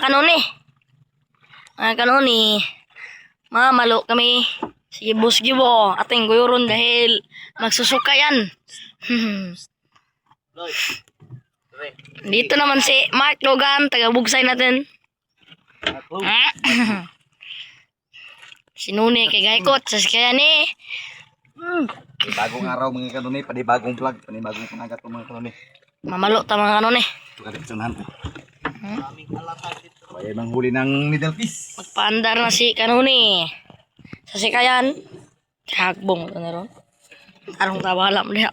kanoni. Mga kanoni. Mamalo kami. Sige, boss gibo. Ating guyuron dahil magsusuka yan. Hmm. Dito naman si Mark Logan, taga Bugsay natin. Sinuni kay Gaykot, sa kaya ni. Bagong araw mga kanuni, panibagong vlog, panibagong panagat mga kanuni. Mamalo ta mga kanoni. Ito ka diksunahan ko. Kaya manghuli ng middle piece. Magpaandar na si kanuni. Sa sikayan. Hagbong na ron. Arong tawalam niya.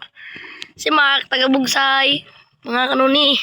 Si Mark, taga Bugsay. Mga kanuni.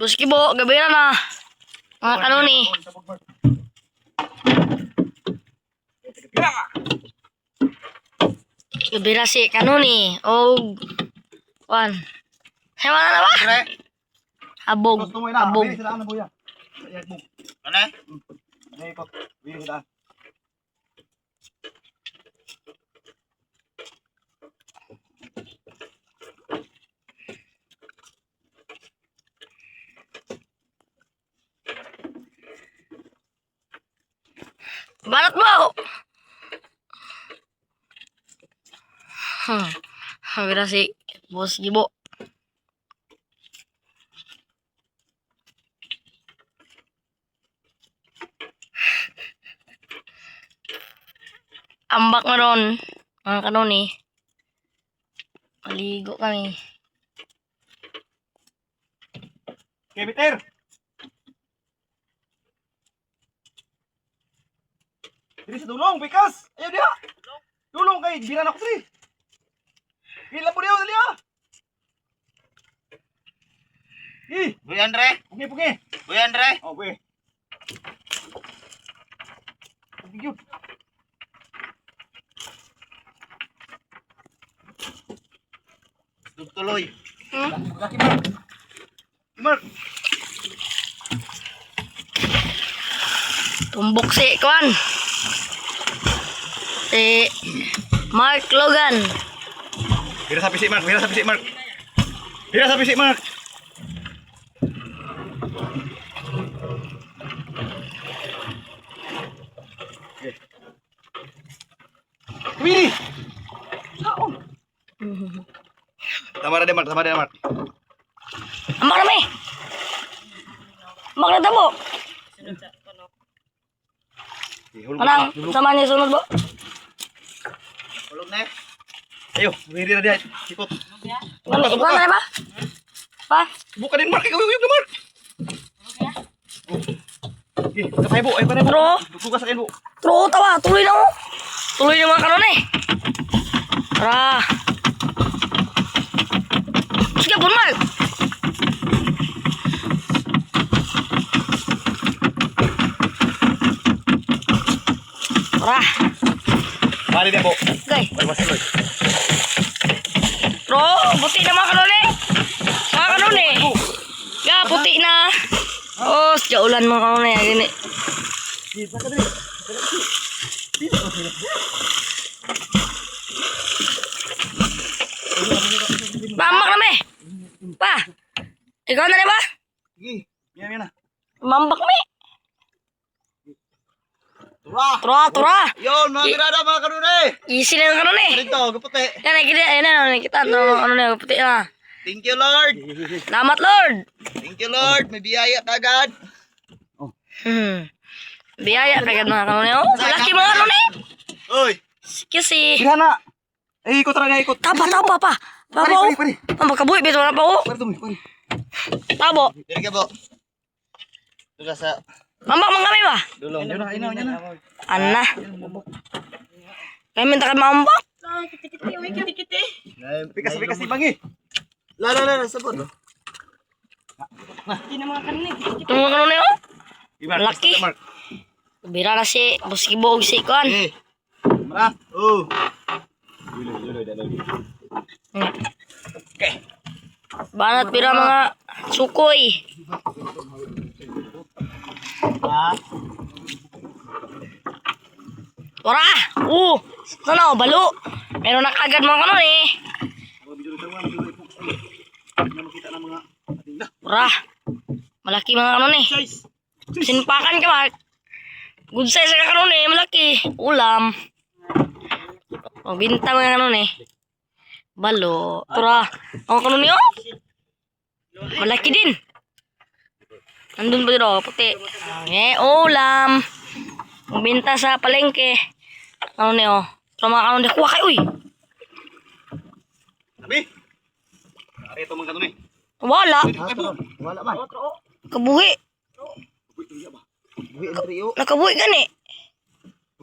Boss Kibo, gabi na na. Mga kanuni. Gabi na si kanuni. O, one. Hewa na na ba? Habog. Na. Habog. Ano buya. Ayag mo. Ano? Ay, ko. Bili sila. Barat mo! Hmm. Gabi na si Boss Gibo. Ambak na ron. Mga kanuni. Maligo kami. Okay, Dili sa dulong, bikas. Ayaw diha. Dulong kay biran ako diri. Gila po diyo, dali ah. Ih, Boy Andre. pugi pugi. Boy Andre. Oh, pugi. Pugi yun. Tuloy. Laki Mark. Mark. Tumbok si Kwan. Si Mark Logan. Bira sa pisik Mark, bira sa pisik Mark. Bira sa pisik Mark. Kumili! Saan? din, Mark. Tama din, Mark. Ambak na may. Ambak na tabo. Okay, hulog Manang, na, hulog. sama niya sunod ba? Hulog na eh. Ayo, hindi na diya. Sikot. Ano, ikaw na ba? Pa? Buka din, Mark. Ikaw, ikaw, Mark. Okay, kapay bu. Ay, pa rin. Bro. Buka sa akin, bu. Tro, tawa. Tuloy na mo. Tuloy na mga kanon eh. Tara. Sige, pun Mark. Tara. Mari din, bu. Okay. Ay, mas tuloy. Bro, puti na mga kanon eh. Mga kanon eh. Ga, puti na. Oh, sadya ulan mga kanon eh. Gini. Din. Mamak na me. Pa. Ikaw na na ba? Sige. Yan na. Mambak me. Tura. Tura, tura. Yun, mga birada, mga kanunay. Easy lang kanon eh. Dito, kaputi. Yan, nakikita, yan na, nakikita, ano, na, puti na. Thank you, Lord. Salamat, Lord. Thank you, Lord. May biyaya kagad. Hmm. Biyaya, kagad mga kanon eh. Oh, malaki mga kanon eh. Uy. Kasi, Birana. Eh, ikot na ikot. tapa, tapa, pa. Tapa, oh. Ang pagkabuhi, bito na pa, oh. Pari, tumi, pari. Tabo. Dili ka, bu. Dula sa Mambak mga kami ba? dulong. Yun na, yun na, yun na. Ana. Kaya minta ka mambak. Pikas, pikas, ibangi. La, la, la, sabon. Ito mga kanon eh, oh. Laki. Mark. Bira na si, buski buog si Kuan. Eh. Mara. Oh. Yulo, yulo, dalaw. Hmm. Banat pira mga sukoy. Ah. Wara! Uh! Sana oh, balo. Meron na kagad mga kanon eh. Wara! Malaki mga kanon eh. Sinpakan ka Mark. Good size ka kanon eh. Malaki. Ulam. O, binta mga kanon eh. Balo. Tura. Ang kanon niyo? Malaki din. Nandun pa dito. Puti. Eh, ulam. Binta sa palengke. Ano niyo? Tura mga kanon niyo. Kuha kayo eh. Sabi. Ari ito mga kanun eh. Wala. Wala ba? Kabuhi. Buhi ang trio. Nakabuhi gani.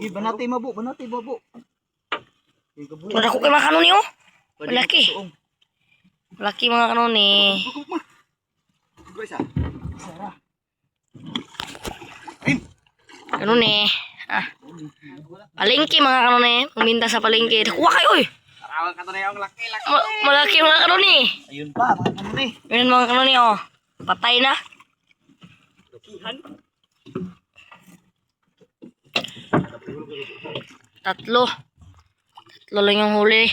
Uy, banati mabu, banati mabu. Wala ko kay mga kanon niyo. Malaki. Malaki mga kanon eh. Gue isa. Ano ni? Ah. Palengke mga kanon eh. Puminta sa palengke. Kuha kayo eh. Tarawan ka na yung laki, laki. Ma- malaki mga kanon eh. Ayun pa, mga kanun eh. Yun mga kanon eh oh. Patay na. Tatlo. Tatlo lang yung huli.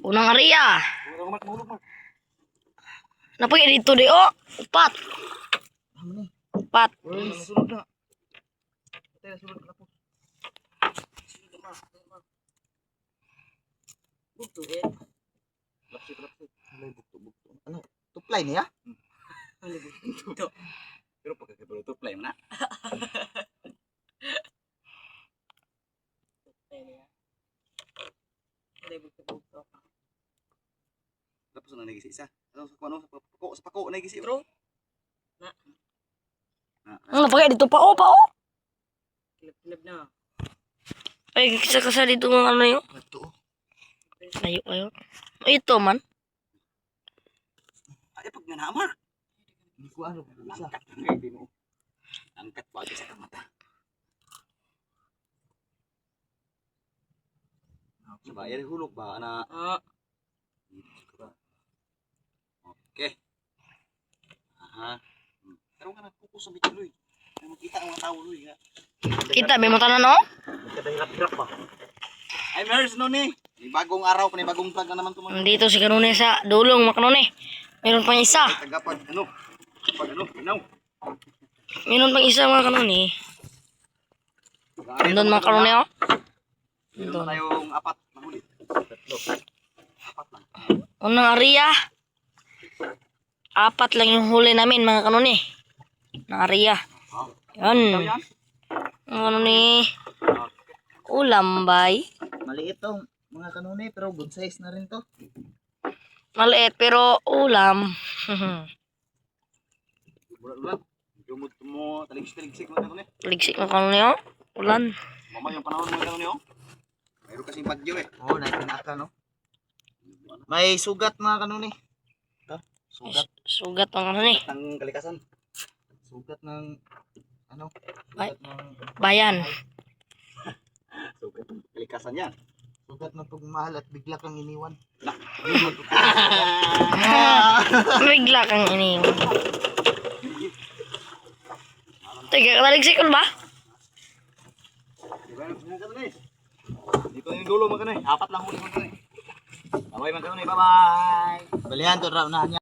Unang area. Mulog, mak, mulog, sunod na. Patay na sunod na po. Bukto eh. Lapsi, lapsi. Alay, bukto, bukto. Ano? Tuplay niya? Bukto. Pero pagkakabalo tuplay mo na. Tapos na nagisi isa. Ano sa ano sa pako sa pako nagisi bro. Ano pa dito pa oh pa oh. Kilap na. Ay, kisa kasa dito mga ano yun. Bato. Layo kayo. Ito man. Ay pag nanamar. Hindi ko ano. Angkat hindi mo. Angkat pa sa mata. Sa bayar hulog ba na Ah. Okay. Aha. Hmm. Karon ka nagpukus sa bituloy. Ay makita ang mga tao loy nga. Kita, may mata na no? Kadahirap-hirap pa. Ay, Mers, no ni. May bagong araw, may bagong vlog na naman ito mga Nandito si Kanune sa dulong mga Kanune. Meron pang isa. tagapag, ano, pag ano, inaw. Meron pang isa mga Kanune. Nandun mga Kanune oh. Meron tayong apat na huli. Tatlo. Apat lang. Unang area. Apat lang yung huli namin, mga kanuni. Na area. Oh. Yan. Yan? Mga kanuni. Ulam, bay. Maliit to, mga kanuni, pero good size na rin to. Maliit, pero ulam. Bulan-bulan. Jumot mo, taligsik-taligsik mo ito ni. Ligsik na kanuni, oh. Ulan. Mama yung panahon mo ito ni oh. Mayroon kasing bagyo eh. Oo, oh, naitinaka, no? May sugat, mga kanuni. Ito, sugat. Sugat mga kanuni. Ang kalikasan. Sugat ng, ano? Sugat ng, Bayan. ito, kalikasan yan. sugat ng pagmamahal at bigla kang iniwan. Bigla kang iniwan. Teka, kataligsik ko ba? Di ba yung kanuni? Dito yung dulo mga kanuni. Apat lang huli mga kanuni. Bye-bye mga kanuni. Bye-bye. Balihan to, raw na niya.